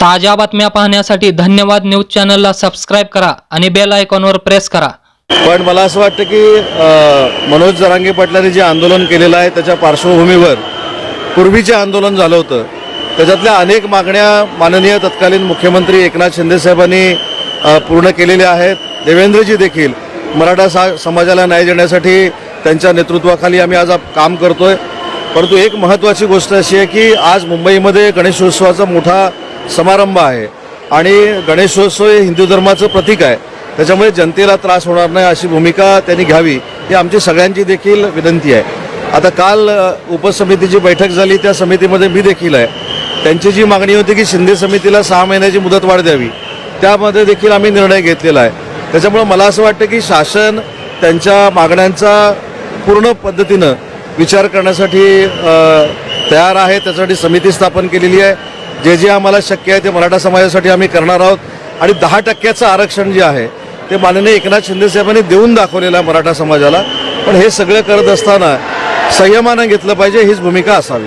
ताज्या बातम्या पाहण्यासाठी धन्यवाद न्यूज चॅनलला सबस्क्राईब करा आणि बेल आयकॉनवर प्रेस करा. पण मला असं वाटतं की अ, मनोज जरांगे पाटलांनी जे आंदोलन केलेलं आहे त्याच्या पार्श्वभूमीवर पूर्वीचे आंदोलन झालं होतं. त्याच्यातल्या अनेक मागण्या माननीय तत्कालीन मुख्यमंत्री एकनाथ शिंदेसाहेबांनी अ, पूर्ण केलेल्या आहेत. देवेंद्रजी देखील मराठा सा समाजाला न्याय देण्यासाठी त्यांच्या नेतृत्वाखाली आम्ही आज आप- काम करतोय. परंतु एक महत्त्वाची गोष्ट अशी आहे की आज मुंबईमध्ये गणेशोत्सवाचा मोठा समारंभ आहे. आणि गणेशोत्सव हे हिंदू धर्माचं प्रतीक आहे. त्याच्यामुळे जनतेला त्रास होणार नाही अशी भूमिका त्यांनी घ्यावी ही आमची सगळ्यांची देखील विनंती आहे. आता काल उपसमितीची बैठक झाली त्या समितीमध्ये मी देखील आहे. त्यांची जी मागणी होती की शिंदे समितीला सहा महिन्याची मुदतवाढ द्यावी त्यामध्ये देखील आम्ही निर्णय घेतलेला आहे. त्याच्यामुळं मला असं वाटतं की शासन त्यांच्या मागण्यांचा पूर्ण पद्धतीनं विचार करण्यासाठी तयार आहे. त्यासाठी समिती स्थापन केलेली आहे. जे जे आम्हाला शक्य आहे ते मराठा समाजासाठी आम्ही करणार आहोत. आणि दहा टक्क्याचं आरक्षण जे आहे ते माननीय एकनाथ शिंदेसाहेबांनी देऊन दाखवलेलं आहे मराठा समाजाला. पण हे सगळं करत असताना संयमानं घेतलं पाहिजे हीच भूमिका असावी.